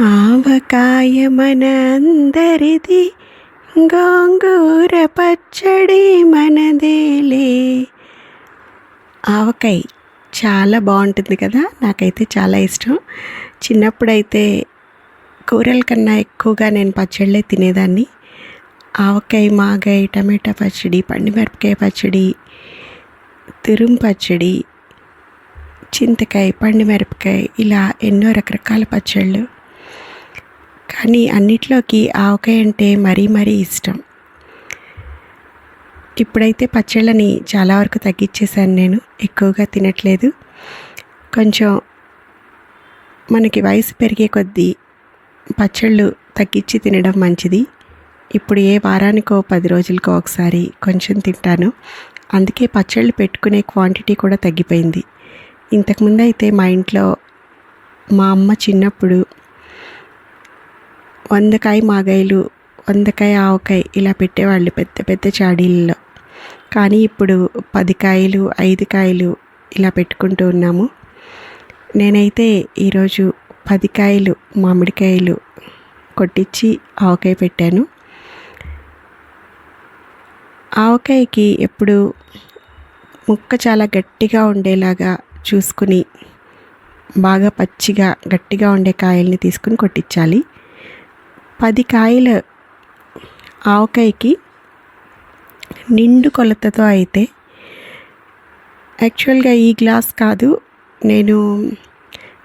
ఆవకాయ మనందరిది గోంగూర పచ్చడి మనదేలే. ఆవకాయ చాలా బాగుంటుంది కదా నాకైతే చాలా ఇష్టం. చిన్నప్పుడైతే కూరల కన్నా ఎక్కువగా నేను పచ్చళ్ళే తినేదాన్ని. ఆవకాయ మాగాయ టమాటా పచ్చడి పండుమిరపకాయ పచ్చడి తురుం పచ్చడి చింతకాయ పండుమిరపకాయ ఇలా ఎన్నో రకరకాల పచ్చళ్ళు. కానీ అన్నిట్లోకి ఆవకాయ అంటే మరీ మరీ ఇష్టం. ఇప్పుడైతే పచ్చళ్ళని చాలా వరకు తగ్గించేశాను నేను. ఎక్కువగా తినట్లేదు. కొంచెం మనకి వయసు పెరిగే కొద్దీ పచ్చళ్ళు తగ్గించి తినడం మంచిది. ఇప్పుడు ఏ వారానికో పది రోజులకో ఒకసారి కొంచెం తింటాను. అందుకే పచ్చళ్ళు పెట్టుకునే క్వాంటిటీ కూడా తగ్గిపోయింది. ఇంతకుముందు అయితే మా ఇంట్లో మా అమ్మ చిన్నప్పుడు వందకాయ మాగాయలు వందకాయ ఆవకాయ ఇలా పెట్టేవాళ్ళు పెద్ద పెద్ద చాడీల్లో. కానీ ఇప్పుడు పది కాయలు ఐదు కాయలు ఇలా పెట్టుకుంటూ ఉన్నాము. నేనైతే ఈరోజు పది కాయలు మామిడికాయలు కొట్టించి ఆవకాయ పెట్టాను. ఆవకాయకి ఎప్పుడు ముక్క చాలా గట్టిగా ఉండేలాగా చూసుకుని బాగా పచ్చిగా గట్టిగా ఉండే కాయల్ని తీసుకుని కొట్టించాలి. పది కాయల ఆవకాయకి నిండు కొలతతో అయితే యాక్చువల్గా ఈ గ్లాస్ కాదు. నేను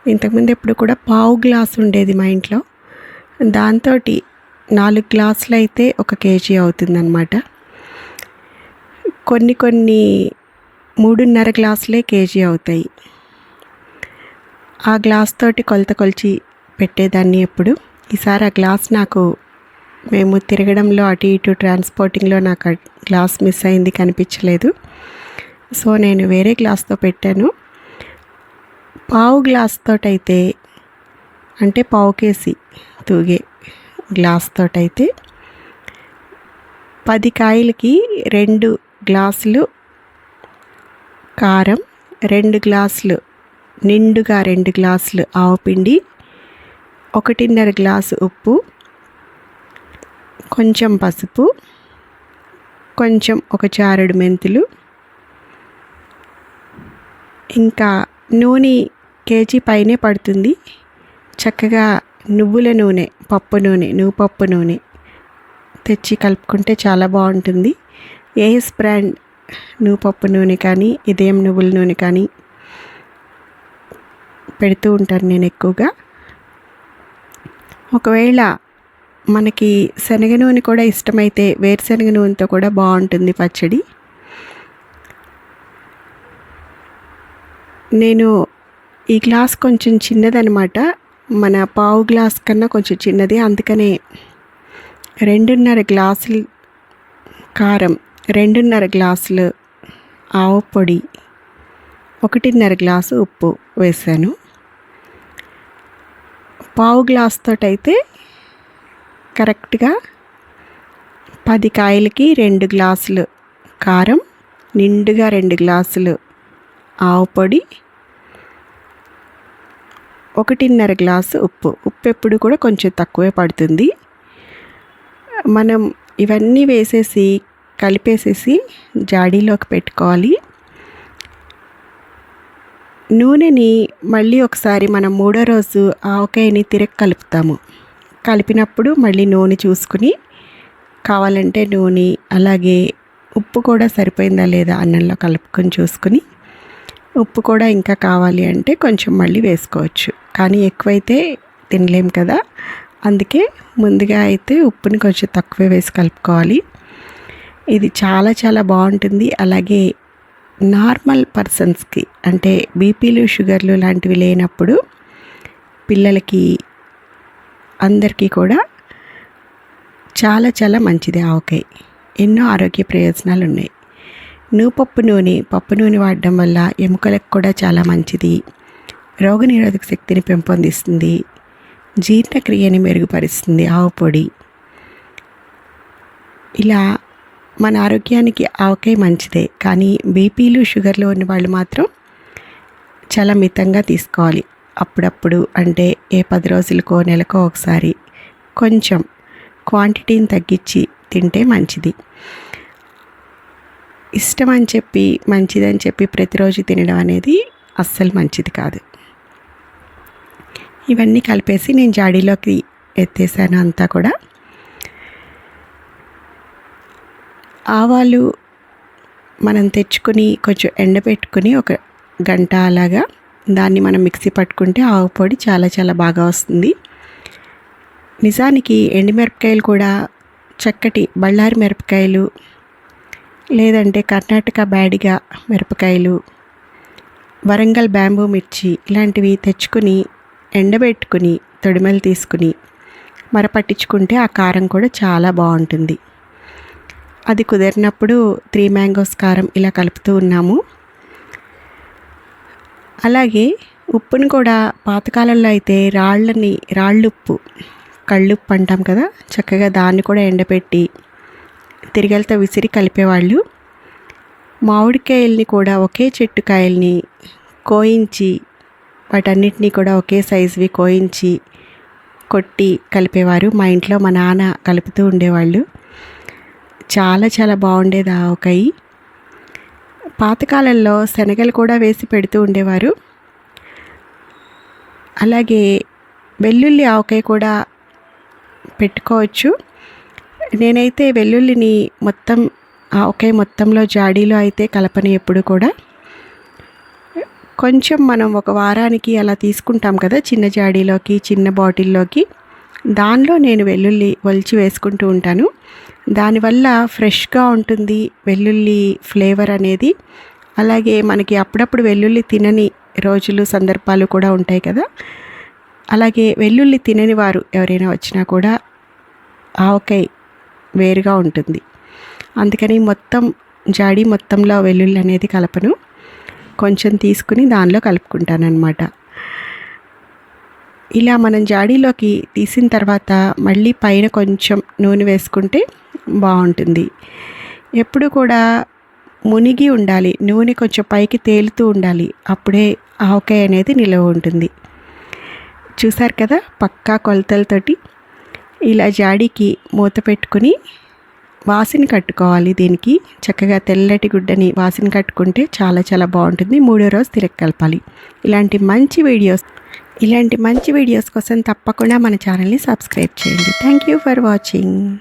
ఇంతకుముందు ఎప్పుడు కూడా పావు గ్లాస్ ఉండేది మా ఇంట్లో. దాంతో నాలుగు గ్లాసులు అయితే ఒక కేజీ అవుతుందన్నమాట. కొన్ని కొన్ని మూడున్నర గ్లాసులే కేజీ అవుతాయి. ఆ గ్లాస్ తోటి కొలత కొలిచి పెట్టేదాన్ని ఎప్పుడు. ఈసారి ఆ గ్లాస్ నాకు మేము తిరగడంలో అటు ఇటు ట్రాన్స్పోర్టింగ్లో నాకు గ్లాస్ మిస్ అయింది కనిపించలేదు. సో నేను వేరే గ్లాస్తో పెట్టాను. పావు గ్లాస్తోటైతే అంటే పావు కేసి తూగే గ్లాస్తోటైతే పది కాయలకి రెండు గ్లాసులు కారం రెండు గ్లాసులు నిండుగా రెండు గ్లాసులు ఆవపిండి ఒకటిన్నర గ్లాసు ఉప్పు కొంచెం పసుపు కొంచెం ఒక చారుడు మెంతులు ఇంకా నూనె కేజీ పైనే పడుతుంది. చక్కగా నువ్వుల నూనె పప్పు నూనె నువ్వు పప్పు నూనె తెచ్చి కలుపుకుంటే చాలా బాగుంటుంది. ఏఎస్ బ్రాండ్ నువ్వు పప్పు నూనె కానీ ఇదేం నువ్వుల నూనె కానీ పెడుతూ ఉంటాను నేను ఎక్కువగా. ఒకవేళ మనకి శనగ నూనె కూడా ఇష్టమైతే వేరుశనగ నూనెతో కూడా బాగుంటుంది పచ్చడి. నేను ఈ గ్లాస్ కొంచెం చిన్నదనమాట. మన పావు గ్లాస్ కన్నా కొంచెం చిన్నది. అందుకనే రెండున్నర గ్లాసులు కారం రెండున్నర గ్లాసులు ఆవు పొడి ఒకటిన్నర గ్లాసు ఉప్పు వేసాను. పావు గ్లాస్ తోటైతే కరెక్ట్గా పది కాయలకి రెండు గ్లాసులు కారం నిండుగా రెండు గ్లాసులు ఆవు పొడి ఒకటిన్నర గ్లాసు ఉప్పు. ఉప్పు ఎప్పుడు కూడా కొంచెం తక్కువే పడుతుంది. మనం ఇవన్నీ వేసేసి కలిపేసేసి జాడీలోకి పెట్టుకోవాలి. నూనెని మళ్ళీ ఒకసారి మనం మూడో రోజు ఆవకాయని తిరగ కలుపుతాము. కలిపినప్పుడు మళ్ళీ నూనె చూసుకుని కావాలంటే నూనె అలాగే ఉప్పు కూడా సరిపోయిందా లేదా అన్నంలో కలుపుకొని చూసుకుని ఉప్పు కూడా ఇంకా కావాలి అంటే కొంచెం మళ్ళీ వేసుకోవచ్చు. కానీ ఎక్కువైతే తినలేం కదా. అందుకే ముందుగా అయితే ఉప్పుని కొంచెం తక్కువే వేసి కలుపుకోవాలి. ఇది చాలా చాలా బాగుంటుంది. అలాగే నార్మల్ పర్సన్స్కి అంటే బీపీలు షుగర్లు లాంటివి లేనప్పుడు పిల్లలకి అందరికీ కూడా చాలా చాలా మంచిది ఆవకాయ. ఎన్నో ఆరోగ్య ప్రయోజనాలు ఉన్నాయి నూపప్పు నూనె పప్పు నూనె వాడడం వల్ల ఎముకలకు కూడా చాలా మంచిది. రోగనిరోధక శక్తిని పెంపొందిస్తుంది. జీర్ణక్రియని మెరుగుపరుస్తుంది ఆవు పొడి. ఇలా మన ఆరోగ్యానికి ఆవకాయ మంచిదే. కానీ బీపీలు షుగర్లు ఉన్న వాళ్ళు మాత్రం చాలా మితంగా తీసుకోవాలి. అప్పుడప్పుడు అంటే ఏ పది రోజులకో నెలకో ఒకసారి కొంచెం క్వాంటిటీని తగ్గించి తింటే మంచిది. ఇష్టం అని చెప్పి మంచిదని చెప్పి ప్రతిరోజు తినడం అనేది అస్సలు మంచిది కాదు. ఇవన్నీ కలిపేసి నేను జాడీలోకి ఎత్తేసాను అంతా కూడా. ఆవాలు మనం తెచ్చుకొని కొంచెం ఎండబెట్టుకుని ఒక గంట అలాగా దాన్ని మనం మిక్సీ పట్టుకుంటే ఆవు పొడి చాలా చాలా బాగా వస్తుంది. నిజానికి ఎండుమిరపకాయలు కూడా చక్కటి బళ్ళారి మిరపకాయలు లేదంటే కర్ణాటక బ్యాడిగా మిరపకాయలు వరంగల్ బ్యాంబూ మిర్చి ఇలాంటివి తెచ్చుకుని ఎండబెట్టుకుని తొడిమలు తీసుకుని మరపట్టించుకుంటే ఆ కారం కూడా చాలా బాగుంటుంది. అది కుదిరినప్పుడు త్రీ మ్యాంగోస్ కారం ఇలా కలుపుతూ ఉన్నాము. అలాగే ఉప్పును కూడా పాతకాలంలో అయితే రాళ్ళని రాళ్ళుప్పు కళ్ళుప్పు అంటాం కదా చక్కగా దాన్ని కూడా ఎండపెట్టి తిరిగలతో విసిరి కలిపేవాళ్ళు. మామిడికాయల్ని కూడా ఒకే చెట్టు కాయల్ని కోయించి వాటన్నిటినీ కూడా ఒకే సైజువి కోయించి కొట్టి కలిపేవారు. మా ఇంట్లో మా నాన్న కలుపుతూ ఉండేవాళ్ళు. చాలా చాలా బాగుండేది ఆ పాతకాలంలో శనగలు కూడా వేసి పెడుతూ ఉండేవారు. అలాగే వెల్లుల్లి ఆవకాయ కూడా పెట్టుకోవచ్చు. నేనైతే వెల్లుల్లిని మొత్తం ఆవకాయ మొత్తంలో జాడీలో అయితే కలపని ఎప్పుడు కూడా. కొంచెం మనం ఒక వారానికి అలా తీసుకుంటాం కదా చిన్న జాడీలోకి చిన్న బాటిల్లోకి. దానిలో నేను వెల్లుల్లి ఒలిచి వేసుకుంటూ ఉంటాను. దానివల్ల ఫ్రెష్గా ఉంటుంది వెల్లుల్లి ఫ్లేవర్ అనేది. అలాగే మనకి అప్పుడప్పుడు వెల్లుల్లి తినని రోజులు సందర్భాలు కూడా ఉంటాయి కదా. అలాగే వెల్లుల్లి తినని వారు ఎవరైనా వచ్చినా కూడా ఆవకాయ వేరుగా ఉంటుంది. అందుకని మొత్తం జాడీ మొత్తంలో వెల్లుల్లి అనేది కలపను. కొంచెం తీసుకుని దానిలో కలుపుకుంటానన్నమాట. ఇలా మనం జాడీలోకి తీసిన తర్వాత మళ్ళీ పైన కొంచెం నూనె వేసుకుంటే బాగుంటుంది. ఎప్పుడు కూడా మునిగి ఉండాలి. నూనె కొంచెం పైకి తేలుతూ ఉండాలి. అప్పుడే ఆవకాయ అనేది నిలవ ఉంటుంది. చూసారు కదా? పక్కా కొలతలతోటి ఇలా జాడీకి మూత పెట్టుకుని వాసిని కట్టుకోవాలి దీనికి. చక్కగా తెల్లటి గుడ్డని వాసిని కట్టుకుంటే చాలా చాలా బాగుంటుంది. మూడో రోజు తిరగ కలపాలి. ఇలాంటి మంచి వీడియోస్ ఇలాంటి మంచి వీడియోస్ కోసం తప్పకుండా మన ఛానల్ని సబ్స్క్రైబ్ చేయండి. Thank you for watching.